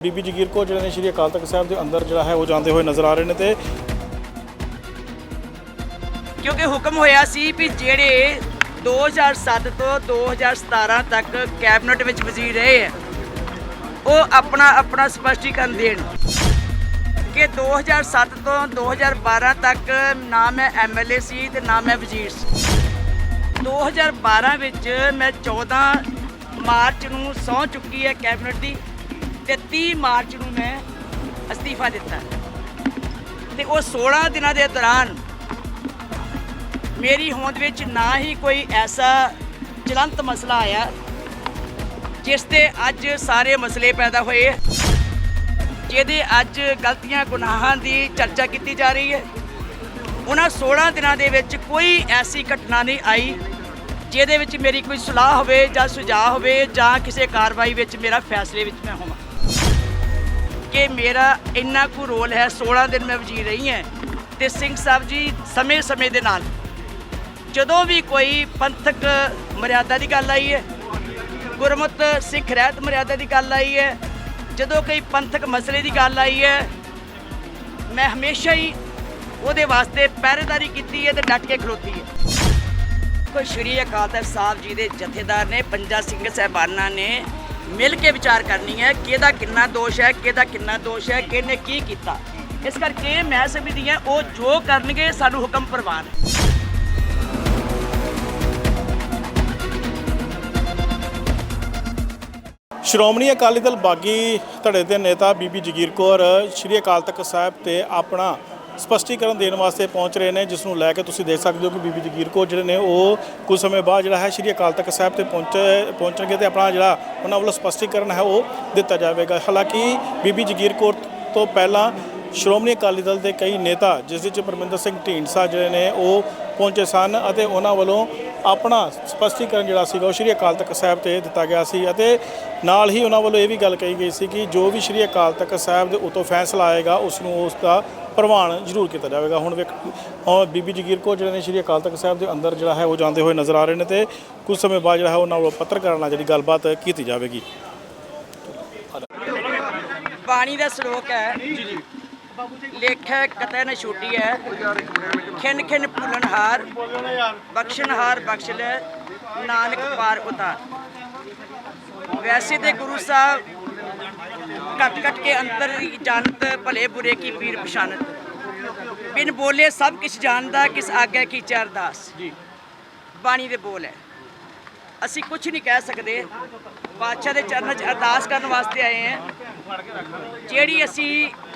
ਬੀਬੀ ਜਗੀਰ ਕੋ ਜਿਹੜੇ ਨੇ ਸ਼੍ਰੀ ਅਕਾਲ ਤਖਤ ਸਾਹਿਬ ਦੇ ਅੰਦਰ ਜਿਹੜਾ ਹੈ ਉਹ ਜਾਂਦੇ ਹੋਏ ਨਜ਼ਰ ਆ ਰਹੇ ਨੇ ਤੇ ਕਿਉਂਕਿ ਹੁਕਮ ਹੋਇਆ ਸੀ ਵੀ ਜਿਹੜੇ 2007 ਤੋਂ 2017 ਤੱਕ ਕੈਬਨਿਟ ਵਿੱਚ ਵਜ਼ੀਰ ਰਹੇ ਆ ਉਹ ਆਪਣਾ ਆਪਣਾ ਸਪਸ਼ਟੀਕਰਨ ਦੇਣ ਕਿ 2007 ਤੋਂ 2012 ਤੱਕ ਨਾ ਮੈਂ ਐਮਐਲਏ ਸੀ ਤੇ ਨਾ ਮੈਂ ਵਜ਼ੀਰ ਸੀ। 2012 ਵਿੱਚ ਮੈਂ 14 ਮਾਰਚ ਨੂੰ ਸਹੁੰ ਚੁੱਕੀ ਹੈ ਕੈਬਨਿਟ ਦੀ। ਤੇ 30 ਮਾਰਚ ਨੂੰ ਮੈਂ ਅਸਤੀਫਾ ਦਿੱਤਾ। ਤੇ ਉਹ 16 ਦਿਨਾਂ ਦੇ ਦੌਰਾਨ ਮੇਰੀ ਹੋਂਦ ਵਿੱਚ ਨਾ ਹੀ ਕੋਈ ਐਸਾ ਚਲੰਤ ਮਸਲਾ ਆਇਆ, ਜਿਸ ਤੇ ਅੱਜ ਸਾਰੇ ਮਸਲੇ ਪੈਦਾ ਹੋਏ। ਜਿਹਦੇ ਅੱਜ ਗਲਤੀਆਂ, ਗੁਨਾਹਾਂ ਦੀ ਚਰਚਾ ਕੀਤੀ ਜਾ ਰਹੀ ਹੈ। ਉਹਨਾਂ 16 ਦਿਨਾਂ ਦੇ ਵਿੱਚ ਕੋਈ ਐਸੀ ਘਟਨਾ ਨਹੀਂ ਆਈ, ਜਿਹਦੇ ਵਿੱਚ ਮੇਰੀ ਕੋਈ ਸਲਾਹ ਹੋਵੇ ਜਾਂ ਸੁਝਾਅ ਹੋਵੇ ਜਾਂ ਕਿਸੇ ਕਾਰਵਾਈ ਵਿੱਚ ਮੇਰਾ ਫੈਸਲੇ ਵਿੱਚ ਮੈਂ ਹੋਵਾਂ। ਕਿ ਮੇਰਾ ਇੰਨਾ ਕੁ ਰੋਲ ਹੈ 16 ਦਿਨ ਮੈਂ ਵਜ਼ੀਰ ਰਹੀ ਹਾਂ ਤੇ ਸਿੰਘ ਸਾਹਿਬ ਜੀ ਸਮੇਂ-ਸਮੇਂ ਦੇ ਨਾਲ। ਜਦੋਂ ਵੀ ਕੋਈ ਪੰਥਕ ਮਰਿਆਦਾ ਦੀ ਗੱਲ ਆਈ ਹੈ ਗੁਰਮਤ ਸਿੱਖ ਰਹਿਤ ਮਰਿਆਦਾ ਦੀ ਗੱਲ ਆਈ ਹੈ, ਜਦੋਂ ਕੋਈ ਪੰਥਕ ਮਸਲੇ ਦੀ ਗੱਲ ਆਈ ਹੈ, ਮੈਂ ਹਮੇਸ਼ਾ ਹੀ ਉਹਦੇ ਵਾਸਤੇ ਪਹਿਰੇਦਾਰੀ ਕੀਤੀ ਹੈ ਤੇ ਡਟ ਕੇ ਖਲੋਤੀ ਹੈ। ਕੋਈ ਸ਼੍ਰੀ ਅਕਾਲ ਤਖਤ ਸਾਹਿਬ ਜੀ ਦੇ ਜਥੇਦਾਰ ਨੇ, ਪੰਜਾ ਸਿੰਘ ਸਹਿਬਾਨਾਂ ਨੇ ਮਿਲ ਕੇ ਵਿਚਾਰ ਕਰਨੀ ਹੈ ਕਿਹਦਾ ਕਿੰਨਾ ਦੋਸ਼ ਹੈ, ਕਿਹਦਾ ਕਿੰਨਾ ਦੋਸ਼ ਹੈ, ਕਿਹਨੇ ਕੀ ਕੀਤਾ। ਇਸ ਕਰਕੇ ਮੈਂ ਸਮਝਦੀ ਹਾਂ ਉਹ ਜੋ ਕਰਨਗੇ, ਸਾਨੂੰ ਹੁਕਮ ਪ੍ਰਵਾਨ ਹੈ। ਸ਼੍ਰੋਮਣੀ ਅਕਾਲੀ ਦਲ ਬਾਗੀ ਧੜੇ ਦੇ ਨੇਤਾ ਬੀਬੀ ਜਗੀਰ ਕੌਰ, ਸ਼੍ਰੀ ਅਕਾਲ ਤਖਤ ਸਾਹਿਬ ਤੇ ਆਪਣਾ ਸਪਸ਼ਟੀਕਰਨ ਦੇਣ ਵਾਸਤੇ ਪਹੁੰਚ ਰਹੇ ਨੇ ਜਿਸ ਨੂੰ ਲੈ ਕੇ ਤੁਸੀਂ ਦੇਖ ਸਕਦੇ ਹੋ ਕਿ ਬੀਬੀ ਜਗੀਰ ਕੌਰ ਜਿਹੜੇ ਨੇ, ਉਹ ਕੁਝ ਸਮੇਂ ਬਾਅਦ ਜਿਹੜਾ ਹੈ ਸ਼੍ਰੀ ਅਕਾਲ ਤਖਤ ਸਾਹਿਬ ਤੇ ਪਹੁੰਚ, ਪਹੁੰਚਣਗੇ ਤੇ ਆਪਣਾ ਜਿਹੜਾ ਉਹਨਾਂ ਵੱਲੋਂ ਸਪਸ਼ਟੀਕਰਨ ਹੈ, ਉਹ ਦਿੱਤਾ ਜਾਵੇਗਾ। ਹਾਲਾਂਕਿ ਬੀਬੀ ਜਗੀਰ ਕੌਰ ਤੋਂ ਪਹਿਲਾਂ ਸ਼੍ਰੋਮਣੀ ਅਕਾਲੀ ਦਲ ਦੇ ਕਈ ਨੇਤਾ, ਜਿਸ ਵਿੱਚ ਪਰਮਿੰਦਰ ਸਿੰਘ ਢੀਂਡਸਾ ਜਿਹੜੇ ਨੇ, ਉਹ ਪਹੁੰਚੇ ਸਨ ਅਤੇ ਉਹਨਾਂ ਵੱਲੋਂ ਆਪਣਾ ਸਪਸ਼ਟੀਕਰਨ ਜਿਹੜਾ ਸੀਗਾ ਉਹ ਸ਼੍ਰੀ ਅਕਾਲ ਤਖਤ ਸਾਹਿਬ ਤੇ ਦਿੱਤਾ ਗਿਆ ਸੀ ਅਤੇ ਨਾਲ ਹੀ ਉਹਨਾਂ ਵੱਲੋਂ ਇਹ ਵੀ ਗੱਲ ਕਹੀ ਗਈ ਸੀ ਕਿ ਜੋ ਵੀ ਸ਼੍ਰੀ ਅਕਾਲ ਤਖਤ ਸਾਹਿਬ ਦੇ ਉਤੋਂ ਫੈਸਲਾ ਆਏਗਾ ਉਸ ਨੂੰ ਉਸ ਦਾ ਪ੍ਰਵਾਨ ਜ਼ਰੂਰ ਕੀਤਾ ਜਾਵੇਗਾ। ਹੁਣ ਵੇਖ ਬੀਬੀ ਜਗੀਰ ਕੌਰ ਜਿਹੜੇ ਨੇ ਸ਼੍ਰੀ ਅਕਾਲ ਤਖਤ ਸਾਹਿਬ ਦੇ ਅੰਦਰ ਜਿਹੜਾ ਹੈ ਉਹ ਜਾਂਦੇ ਹੋਏ ਨਜ਼ਰ ਆ ਰਹੇ ਨੇ ਤੇ ਕੁਝ ਸਮੇਂ ਬਾਅਦ ਜਿਹੜਾ ਹੈ ਉਹਨਾਂ ਵੱਲੋਂ ਪੱਤਰਕਾਰਾਂ ਨਾਲ ਜਿਹੜੀ ਗੱਲਬਾਤ ਕੀਤੀ ਜਾਵੇਗੀ। ਬਾਣੀ ਦਾ ਸ਼ਲੋਕ ਹੈ। ਲੇਖੈ ਕਤੈ ਨ ਛੋਟੀ ਹੈ। ਖਿਨ ਖਿਨ ਭੁਲਨਹਾਰ ਬਖਸ਼ਨਹਾਰ ਬਖਸ਼ ਲੈ ਨਾਨਕ ਪਾਰ ਉਤਾਰ। ਵੈਸੇ ਤੇ ਗੁਰੂ ਸਾਹਿਬ ਘਟ ਘਟ ਕੇ ਅੰਤਰ ਹੀ ਜਾਣਤ ਭਲੇ ਬੁਰੇ ਕੀ ਪੀਰ ਪਛਾਨਤ ਬਿਨ ਬੋਲੇ ਸਭ ਕਿਛ ਜਾਣਦਾ ਕਿਸ ਆਗਿਆ ਕੀ ਅਰਦਾਸ ਜੀ। ਬਾਣੀ ਦੇ ਬੋਲ ਹੈ। ਅਸੀਂ ਕੁਝ ਨਹੀਂ ਕਹਿ ਸਕਦੇ। ਬਾਦਸ਼ਾਹ ਦੇ ਚਰਨਾਂ 'ਚ ਅਰਦਾਸ ਕਰਨ ਵਾਸਤੇ ਆਏ ਹਾਂ। ਜਿਹੜੀ ਅਸੀਂ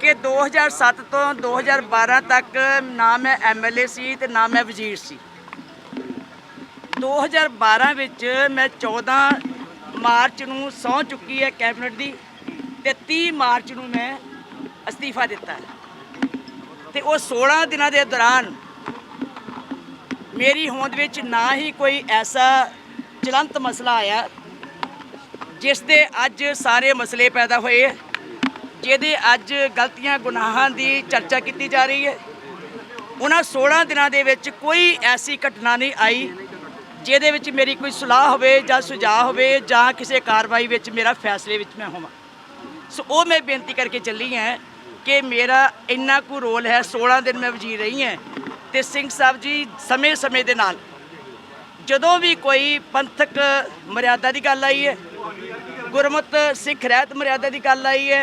ਕਿ 2007 ਤੋਂ 2012 ਤੱਕ ਨਾ ਮੈਂ ਐਮਐਲਏ ਸੀ ਤੇ ਨਾ ਮੈਂ ਵਜ਼ੀਰ ਸੀ। 2012 ਵਿੱਚ ਮੈਂ 14 ਮਾਰਚ ਨੂੰ ਸਹੁੰ ਚੁੱਕੀ ਹੈ ਕੈਬਨਿਟ ਦੀ ਤੇ 30 ਮਾਰਚ ਨੂੰ ਮੈਂ ਅਸਤੀਫਾ ਦਿੱਤਾ ਹੈ। ਤੇ ਉਹ 16 ਦਿਨਾਂ ਦੇ ਦੌਰਾਨ ਮੇਰੀ ਹੋਂਦ ਵਿੱਚ ਨਾ ਹੀ ਕੋਈ ਐਸਾ ਚਲੰਤ ਮਸਲਾ ਆਇਆ ਜਿਸ ਤੇ ਅੱਜ ਸਾਰੇ ਮਸਲੇ ਪੈਦਾ ਹੋਏ। ਜਿਹਦੇ ਅੱਜ ਗਲਤੀਆਂ, ਗੁਨਾਹਾਂ ਦੀ ਚਰਚਾ ਕੀਤੀ ਜਾ ਰਹੀ ਹੈ। ਉਹਨਾਂ 16 ਦਿਨਾਂ ਦੇ ਵਿੱਚ ਕੋਈ ਐਸੀ ਘਟਨਾ ਨਹੀਂ ਆਈ, ਜਿਹਦੇ ਵਿੱਚ ਮੇਰੀ ਕੋਈ ਸਲਾਹ ਹੋਵੇ ਜਾਂ ਸੁਝਾਅ ਹੋਵੇ ਜਾਂ ਕਿਸੇ ਕਾਰਵਾਈ ਵਿੱਚ ਮੇਰਾ ਫੈਸਲੇ ਵਿੱਚ ਮੈਂ ਹੋਵਾਂ। ਸੋ ਉਹ ਮੈਂ ਬੇਨਤੀ ਕਰਕੇ ਚੱਲੀ ਹਾਂ ਕਿ ਮੇਰਾ ਇੰਨਾ ਕੁ ਰੋਲ ਹੈ 16 ਦਿਨ ਮੈਂ ਵਜ਼ੀਰ ਰਹੀ ਹਾਂ ਤੇ ਸਿੰਘ ਸਾਹਿਬ ਜੀ ਸਮੇਂ-ਸਮੇਂ ਦੇ ਨਾਲ ਜਦੋਂ ਵੀ ਕੋਈ ਪੰਥਕ ਮਰਿਆਦਾ ਦੀ ਗੱਲ ਆਈ ਹੈ ਗੁਰਮਤ ਸਿੱਖ ਰਹਿਤ ਮਰਿਆਦਾ ਦੀ ਗੱਲ ਆਈ ਹੈ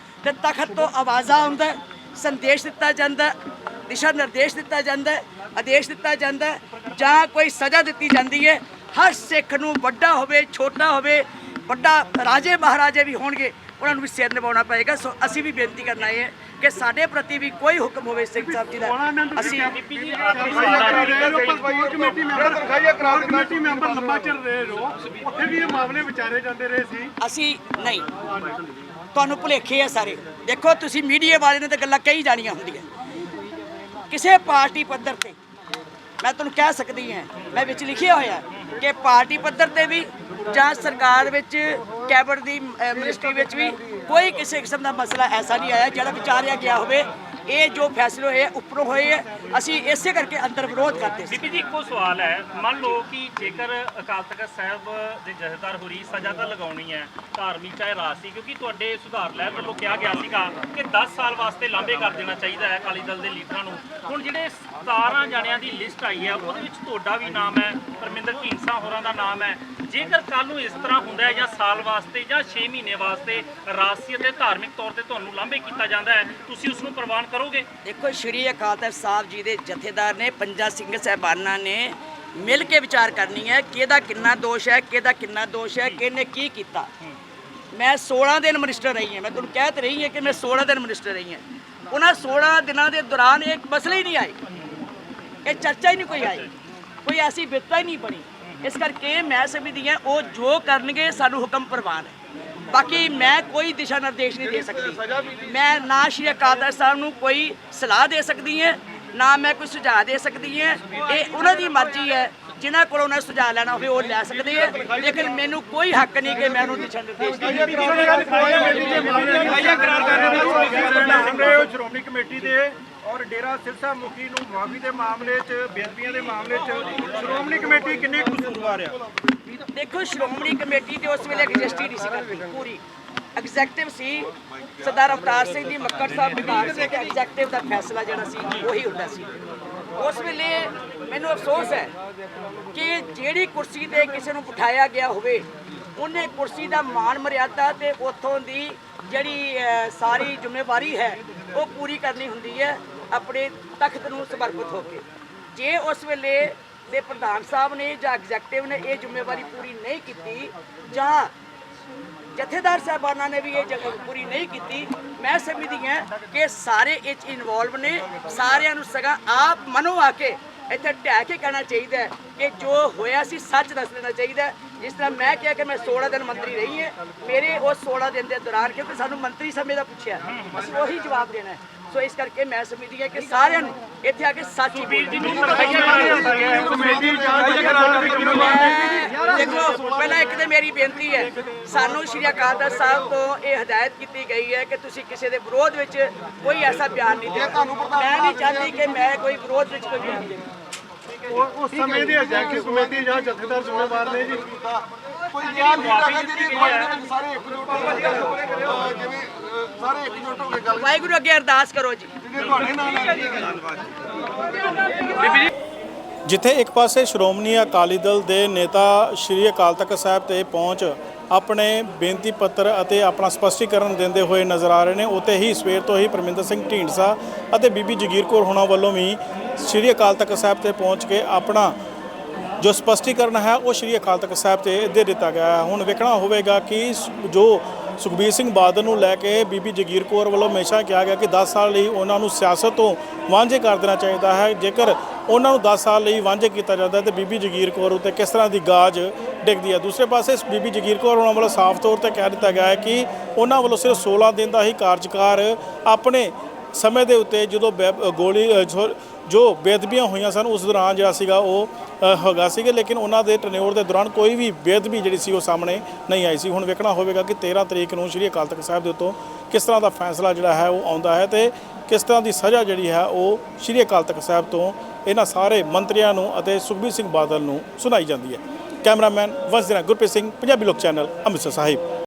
ਤੇ ਤਖਤ ਤੋਂ ਆਵਾਜ਼ਾ ਆਉਂਦਾ ਸੰਦੇਸ਼ ਦਿੱਤਾ ਜਾਂਦਾ ਦਿਸ਼ਾ ਨਿਰਦੇਸ਼ ਦਿੱਤਾ ਜਾਂਦਾ ਆਦੇਸ਼ ਦਿੱਤਾ ਜਾਂਦਾ ਜਾਂ ਕੋਈ ਸਜ਼ਾ ਦਿੱਤੀ ਜਾਂਦੀ ਹੈ ਹਰ ਸਿੱਖ ਨੂੰ ਵੱਡਾ ਹੋਵੇ ਛੋਟਾ ਹੋਵੇ ਵੱਡਾ ਰਾਜੇ ਮਹਾਰਾਜੇ ਵੀ ਹੋਣਗੇ ਉਹਨਾਂ ਨੂੰ ਵੀ ਸਿਰ ਨਿਭਾਉਣਾ ਪਏਗਾ। ਸੋ ਅਸੀਂ ਵੀ ਬੇਨਤੀ ਕਰਨਾ ਹੈ ਕਿ ਸਾਡੇ ਪ੍ਰਤੀ ਵੀ ਕੋਈ ਹੁਕਮ ਹੋਵੇ ਸਿੰਘ ਸਾਹਿਬ ਜੀ ਦਾ। ਅਸੀਂ ਕਮੇਟੀ ਮੈਂਬਰ ਕਮੇਟੀ ਮੈਂਬਰ ਲੰਬਾ ਚਿਰ ਰਹੇ ਰੋ ਉੱਥੇ ਵੀ ਇਹ ਮਾਮਲੇ ਵਿਚਾਰੇ ਜਾਂਦੇ ਰਹੇ ਸੀ। ਅਸੀਂ ਨਹੀਂ। ਤੁਹਾਨੂੰ ਭੁਲੇਖੇ ਆ ਸਾਰੇ। ਦੇਖੋ ਤੁਸੀਂ ਮੀਡੀਆ ਵਾਲੇ ਨੇ ਤਾਂ ਗੱਲਾਂ ਕਹੀ ਜਾਣੀਆਂ ਹੁੰਦੀਆਂ। ਕਿਸੇ ਪਾਰਟੀ ਪੱਧਰ ਤੇ ਮੈਂ ਤੁਹਾਨੂੰ ਕਹਿ ਸਕਦੀ ਹਾਂ ਮੈਂ ਵਿੱਚ ਲਿਖਿਆ ਹੋਇਆ ਕਿ ਪਾਰਟੀ ਪੱਧਰ ਤੇ ਵੀ ਜਾਂ ਸਰਕਾਰ ਵਿੱਚ ਕੈਬਨਿਟ ਦੀ ਅਹ, ਮਿਨਿਸਟਰੀ ਵਿੱਚ ਵੀ ਕੋਈ ਕਿਸੇ ਕਿਸਮ ਦਾ ਮਸਲਾ ਐਸਾ ਨਹੀਂ ਆਇਆ ਜਿਹੜਾ ਵਿਚਾਰਿਆ ਗਿਆ ਹੋਵੇ। ਇਹ ਜੋ ਫੈਸਲੇ ਹੋਏ ਉੱਪਰੋਂ ਹੋਏ ਆ, ਅਸੀਂ ਇਸੇ ਕਰਕੇ ਅੰਦਰ ਵਿਰੋਧ ਕਰਦੇ ਸੀ। ਬੀਬੀ ਜੀ, ਇੱਕੋ ਸਵਾਲ ਹੈ। ਮੰਨ ਲਓ ਕਿ ਜੇਕਰ ਅਕਾਲ ਤਖਤ ਸਾਹਿਬ ਦੇ ਜਥੇਦਾਰ ਹੋਰੀ ਸਜ਼ਾ ਤਾਂ ਲਗਾਉਣੀ ਹੈ, ਧਾਰਮਿਕ ਚਾਹੇ ਰਾਜਸੀ ਕਿਉਂਕਿ ਤੁਹਾਡੇ ਸੁਧਾਰ ਲਹਿਰ ਵੱਲੋਂ ਕਿਹਾ ਗਿਆ ਸੀਗਾ ਕਿ 10 ਸਾਲ ਵਾਸਤੇ ਲਾਂਭੇ ਕਰ ਦੇਣਾ ਚਾਹੀਦਾ ਹੈ ਅਕਾਲੀ ਦਲ ਦੇ ਲੀਡਰਾਂ ਨੂੰ। ਹੁਣ ਜਿਹੜੇ 17 ਜਣਿਆਂ ਦੀ ਲਿਸਟ ਆਈ ਹੈ, ਉਹਦੇ ਵਿੱਚ ਤੁਹਾਡਾ ਵੀ ਨਾਮ ਹੈ, ਪਰਮਿੰਦਰ ਢੀਂਡਸਾ ਹੋਰਾਂ ਦਾ ਨਾਮ ਹੈ। ਜੇਕਰ ਕੱਲ ਨੂੰ ਇਸ ਤਰ੍ਹਾਂ ਹੁੰਦਾ ਹੈ ਜਾਂ ਸਾਲ ਵਾਸਤੇ ਜਾਂ 6 ਮਹੀਨੇ ਵਾਸਤੇ ਰਾਜਸੀ ਅਤੇ ਧਾਰਮਿਕ ਤੌਰ ਤੇ ਤੁਹਾਨੂੰ ਲਾਂਭੇ ਕੀਤਾ ਜਾਂਦਾ ਹੈ, ਤੁਸੀਂ ਉਸ ਨੂੰ ਪ੍ਰਵਾਨ ਕਰੋਗੇ? ਦੇਖੋ, ਸ਼੍ਰੀ ਅਕਾਲ ਤਖਤ ਸਾਹਿਬ ਜੀ ਦੇ ਜਥੇਦਾਰ ਨੇ, ਪੰਜਾ ਸਿੰਘ ਸਹਿਬਾਨਾਂ ਨੇ ਮਿਲ ਕੇ ਵਿਚਾਰ ਕਰਨੀ ਹੈ, ਕਿਹਦਾ ਕਿੰਨਾ ਦੋਸ਼ ਹੈ, ਕਿਹਦਾ ਕਿੰਨਾ ਦੋਸ਼ ਹੈ, ਕਿਹਨੇ ਕੀ ਕੀਤਾ। ਮੈਂ 16 ਦਿਨ ਮਿਨਿਸਟਰ ਰਹੀ ਹਾਂ। ਮੈਂ ਤੁਹਾਨੂੰ ਕਹਿ ਤੇ ਰਹੀ ਹਾਂ ਕਿ ਮੈਂ 16 ਦਿਨ ਮਿਨਿਸਟਰ ਰਹੀ ਹਾਂ। ਉਹਨਾਂ 16 ਦਿਨਾਂ ਦੇ ਦੌਰਾਨ ਇੱਕ ਮਸਲਾ ਹੀ ਨਹੀਂ ਆਈ ਇਹ ਚਰਚਾ ਹੀ ਨਹੀਂ ਕੋਈ ਆਈ। ਕੋਈ ਐਸੀ ਬਿਪਤਾ ਹੀ ਨਹੀਂ ਬਣੀ। ਇਸ ਕਰਕੇ ਮੈਂ ਸਮਝਦੀ ਹਾਂ, ਉਹ ਜੋ ਕਰਨਗੇ, ਸਾਨੂੰ ਹੁਕਮ ਪ੍ਰਵਾਨ ਹੈ। ਬਾਕੀ ਮੈਂ ਕੋਈ ਦਿਸ਼ਾ ਨਿਰਦੇਸ਼ ਨਹੀਂ ਦੇ ਸਕਦੀ। ਮੈਂ ਨਾ ਸ਼੍ਰੀ ਅਕਾਲ ਤਖਤ ਸਾਹਿਬ ਨੂੰ ਕੋਈ ਸਲਾਹ ਦੇ ਸਕਦੀ ਹੈ, ਨਾ ਮੈਂ ਕੋਈ ਸੁਝਾਅ ਦੇ ਸਕਦੀ ਹਾਂ। ਇਹ ਉਹਨਾਂ ਦੀ ਮਰਜ਼ੀ ਹੈ, ਜਿਨ੍ਹਾਂ ਕੋਲੋਂ ਉਹਨਾਂ ਸੁਝਾਅ ਲੈਣਾ ਹੋਵੇ ਉਹ ਲੈ ਸਕਦੇ ਆ ਲੇਕਿਨ ਮੈਨੂੰ ਕੋਈ ਹੱਕ ਨਹੀਂ ਕਿ ਮੈਂ ਉਹਨੂੰ ਦਿਸ਼ਾ ਨਿਰਦੇਸ਼ ਰਹੇ ਸ਼੍ਰੋਮਣੀ ਕਮੇਟੀ ਦੇ ਔਰ ਡੇਰਾ ਸਿਰਸਾ ਮੁਖੀ ਨੂੰ ਮੁਆਫੀ ਦੇ ਮਾਮਲੇ 'ਚ ਬੇਅਦਬੀਆਂ ਦੇ ਮਾਮਲੇ 'ਚ ਸ਼੍ਰੋਮਣੀ ਕਮੇਟੀ ਕਿੰਨੇ ਕੁ ਕਸੂਰਵਾਰ ਆ? ਦੇਖੋ, ਸ਼੍ਰੋਮਣੀ ਕਮੇਟੀ ਤੇ ਉਸ ਵੇਲੇ ਐਗਜ਼ਿਸਟ ਨਹੀਂ ਸੀ ਕਰਦੀ ਪੂਰੀ ਐਗਜ਼ੈਕਟਿਵ ਸੀ, ਸਰਦਾਰ ਅਵਤਾਰ ਸਿੰਘ ਦੀ ਮੱਕੜ ਸਾਹਿਬ ਵਿਭਾਗ ਸੀ ਐਗਜ਼ੈਕਟਿਵ ਦਾ ਫੈਸਲਾ ਜਿਹੜਾ ਸੀ, ਉਹੀ ਹੁੰਦਾ ਸੀ। ਉਸ ਵੇਲੇ ਮੈਨੂੰ ਅਫਸੋਸ ਹੈ ਕਿ ਜਿਹੜੀ ਕੁਰਸੀ ਤੇ ਕਿਸੇ ਨੂੰ ਬਿਠਾਇਆ ਗਿਆ ਹੋਵੇ, ਉਹਨੇ ਕੁਰਸੀ ਦਾ ਮਾਣ ਮਰਿਆਦਾ ਤੇ ਉਥੋਂ ਦੀ ਜਿਹੜੀ ਸਾਰੀ ਜ਼ਿੰਮੇਵਾਰੀ ਹੈ, ਉਹ ਪੂਰੀ ਕਰਨੀ ਹੁੰਦੀ ਹੈ, ਆਪਣੇ ਤਖਤ ਨੂੰ ਸਮਰਪਿਤ ਹੋ ਕੇ। ਜੇ ਉਸ ਵੇਲੇ ਦੇ ਪ੍ਰਧਾਨ ਸਾਹਿਬ ਨੇ ਜਾਂ ਐਗਜ਼ੈਕਟਿਵ ਨੇ ਇਹ ਜ਼ਿੰਮੇਵਾਰੀ ਪੂਰੀ ਨਹੀਂ ਕੀਤੀ ਜਾਂ ਜਥੇਦਾਰ ਸਾਹਿਬਾਨਾਂ ਨੇ ਵੀ ਇਹ ਜਗ੍ਹਾ ਪੂਰੀ ਨਹੀਂ ਕੀਤੀ, ਮੈਂ ਸਮਝਦੀ ਹਾਂ ਕਿ ਸਾਰੇ ਇਹ 'ਚ ਇਨਵੋਲਵ ਨੇ, ਸਾਰਿਆਂ ਨੂੰ ਸਗਾ ਆਪ ਮਨੋ ਆ ਕੇ ਇੱਥੇ ਢਹਿ ਕੇ ਕਹਿਣਾ ਚਾਹੀਦਾ ਹੈ ਕਿ ਜੋ ਹੋਇਆ ਸੀ ਸੱਚ ਦੱਸ ਦੇਣਾ ਚਾਹੀਦਾ ਜਿਸ ਤਰ੍ਹਾਂ ਮੈਂ ਕਿਹਾ ਕਿ ਮੈਂ 16 ਦਿਨ ਮੰਤਰੀ ਰਹੀ ਹਾਂ, ਮੇਰੇ ਉਹ 16 ਦਿਨ ਦੇ ਦੌਰਾਨ ਕਿਉਂਕਿ ਸਾਨੂੰ ਮੰਤਰੀ ਸਮੇਂ ਦਾ ਪੁੱਛਿਆ, ਅਸੀਂ ਉਹੀ ਜਵਾਬ ਦੇਣਾ ਹੈ। ਸੋ ਇਸ ਕਰਕੇ ਮੈਂ ਸਮਝਦੀ ਹਾਂ ਕਿ ਸਾਰਿਆਂ ਨੂੰ ਇੱਥੇ ਆ ਕੇ ਸੱਚ ਹੀ ਵੀਰ ਜੀ ਬੋਲਣਾ ਨੂੰ ਲਗਾਈਆਂ ਕਮੇਟੀ ਜਾਂਚ ਕਰਾਉਣ ਦੀ ਕਿਉਂ ਮੈਂ ਦੇਖੋ ਪਹਿਲਾਂ ਇੱਕ ਤੇ ਮੇਰੀ ਬੇਨਤੀ ਹੈ ਸਾਨੂੰ ਸ਼੍ਰੀ ਅਕਾਲ ਤਖਤ ਸਾਹਿਬ ਤੋਂ ਇਹ ਹਦਾਇਤ ਕੀਤੀ ਗਈ ਹੈ ਕਿ ਤੁਸੀਂ ਕਿਸੇ ਦੇ ਵਿਰੋਧ ਵਿੱਚ ਕੋਈ ਐਸਾ ਬਿਆਨ ਨਹੀਂ ਦੇਣਾ। ਮੈਂ ਨਹੀਂ ਚਾਹਦੀ ਕਿ ਮੈਂ ਕੋਈ ਵਿਰੋਧ ਵਿੱਚ ਕੋਈ ਬਿਆਨ ਦੇਵਾਂ। ਉਸ ਸਮੇਂ ਦੇ ਅਧਿਆਕਸ਼ ਕਮੇਟੀ ਜਾਂ ਜਥੇਦਾਰ ਜ਼ਿੰਮੇਵਾਰ ਨੇ ਜੀ। ਕੋਈ ਬਿਆਨ ਨਹੀਂ ਹੈਗਾ ਜਿਹਦੀ ਸਾਰੇ ਇਕਜੁੱਟ ਹੋ ਕੇ ਅਹ ਜਿਵੇਂ ਸਾਰੇ ਇਕਜੁੱਟ ਹੋ ਕੇ ਗੱਲ ਵਾਹਿਗੁਰੂ ਅੱਗੇ ਅਰਦਾਸ ਕਰੋ ਜੀ। ਜਿਹੜੇ ਤੁਹਾਡੇ ਨਾਲ ਹੈ ਜਿੱਥੇ ਇੱਕ ਪਾਸੇ ਸ਼੍ਰੋਮਣੀ ਅਕਾਲੀ ਦਲ ਦੇ ਨੇਤਾ ਸ਼੍ਰੀ ਅਕਾਲ ਤਖਤ ਸਾਹਿਬ ਤੇ ਪਹੁੰਚ ਆਪਣੇ ਬੇਨਤੀ ਪੱਤਰ ਅਤੇ ਆਪਣਾ ਸਪਸ਼ਟੀਕਰਨ ਦਿੰਦੇ ਹੋਏ ਨਜ਼ਰ ਆ ਰਹੇ ਨੇ ਉਤੇ ਹੀ ਸਵੇਰ ਤੋਂ ਹੀ ਪਰਮਿੰਦਰ ਸਿੰਘ ਢੀਂਡਸਾ ਅਤੇ ਬੀਬੀ ਜਗੀਰ ਕੌਰ ਹੋਣਾ ਵੱਲੋਂ ਵੀ ਸ਼੍ਰੀ ਅਕਾਲ ਤਖਤ ਸਾਹਿਬ ਤੇ ਪਹੁੰਚ ਕੇ ਆਪਣਾ ਜੋ ਸਪਸ਼ਟੀਕਰਨ ਹੈ ਉਹ ਸ਼੍ਰੀ ਅਕਾਲ ਤਖਤ ਸਾਹਿਬ ਤੇ ਦੇ ਦਿੱਤਾ ਗਿਆ ਹੈ। ਹੁਣ ਵੇਖਣਾ ਹੋਵੇਗਾ ਕਿ ਜੋ ਸੁਖਬੀਰ ਸਿੰਘ ਬਾਦਲ ਨੂੰ ਲੈ ਕੇ ਬੀਬੀ ਜਗੀਰ ਕੌਰ ਵੱਲੋਂ ਹਮੇਸ਼ਾ ਕਿਹਾ ਗਿਆ ਕਿ 10 ਸਾਲ ਲਈ ਉਹਨਾਂ ਨੂੰ ਸਿਆਸਤ ਤੋਂ ਵਾਂਝੇ ਕਰ ਦੇਣਾ ਚਾਹੀਦਾ ਹੈ। ਜੇਕਰ ਉਹਨਾਂ ਨੂੰ 10 ਸਾਲ ਲਈ ਵਾਂਝੇ ਕੀਤਾ ਜਾਂਦਾ ਹੈ, ਤੇ ਬੀਬੀ ਜਗੀਰ ਕੌਰ ਉੱਤੇ ਕਿਸ ਤਰ੍ਹਾਂ ਦੀ ਗਾਜ ਡਿੱਗਦੀ ਹੈ? ਦੂਸਰੇ ਪਾਸੇ ਬੀਬੀ ਜਗੀਰ ਕੌਰ ਉਹਨਾਂ ਵੱਲੋਂ ਸਾਫ਼ ਤੌਰ ਤੇ ਕਹਿ ਦਿੱਤਾ ਗਿਆ ਹੈ ਕਿ ਉਹਨਾਂ ਵੱਲੋਂ ਸਿਰਫ 16 ਦਿਨ ਦਾ ਹੀ ਕਾਰਜਕਾਰ ਆਪਣੇ ਸਮੇਂ ਦੇ ਉੱਤੇ ਜਦੋਂ ਬੈ- ਗੋਲੀ ਜੋ- ਬੇਅਦਬੀਆਂ ਹੋਈਆਂ ਸਨ ਉਸ ਦੌਰਾਨ ਜਿਹੜਾ ਸੀਗਾ ਉਹ ਅ, ਹੈਗਾ ਸੀਗੇ ਲੇਕਿਨ ਉਹਨਾਂ ਦੇ ਟਨਿਓਰ ਦੇ ਦੌਰਾਨ ਕੋਈ ਵੀ ਬੇਅਦਬੀ ਜਿਹੜੀ ਸੀ ਉਹ ਸਾਹਮਣੇ ਨਹੀਂ ਆਈ ਸੀ। ਹੁਣ ਵੇਖਣਾ ਹੋਵੇਗਾ ਕਿ 13 ਤਰੀਕ ਨੂੰ ਸ਼੍ਰੀ ਅਕਾਲ ਤਖਤ ਸਾਹਿਬ ਦੇ ਉੱਤੋਂ ਕਿਸ ਤਰ੍ਹਾਂ ਦਾ ਫੈਸਲਾ ਜਿਹੜਾ ਹੈ ਉਹ ਆਉਂਦਾ ਹੈ ਤੇ ਕਿਸ ਤਰ੍ਹਾਂ ਦੀ ਸਜ਼ਾ ਜਿਹੜੀ ਹੈ ਉਹ ਸ਼੍ਰੀ ਅਕਾਲ ਤਖਤ ਸਾਹਿਬ ਤੋਂ ਇਹਨਾਂ ਸਾਰੇ ਮੰਤਰੀਆਂ ਨੂੰ ਅਤੇ ਸੁਖਬੀਰ ਸਿੰਘ ਬਾਦਲ ਨੂੰ ਸੁਣਾਈ ਜਾਂਦੀ ਹੈ। ਕੈਮਰਾਮੈਨ ਵਜ਼ਰਾ ਗੁਰਪ੍ਰੀਤ ਸਿੰਘ ਪੰਜਾਬੀ ਲੋਕ ਚੈਨਲ ਅੰਮ੍ਰਿਤਸਰ ਸਾਹਿਬ।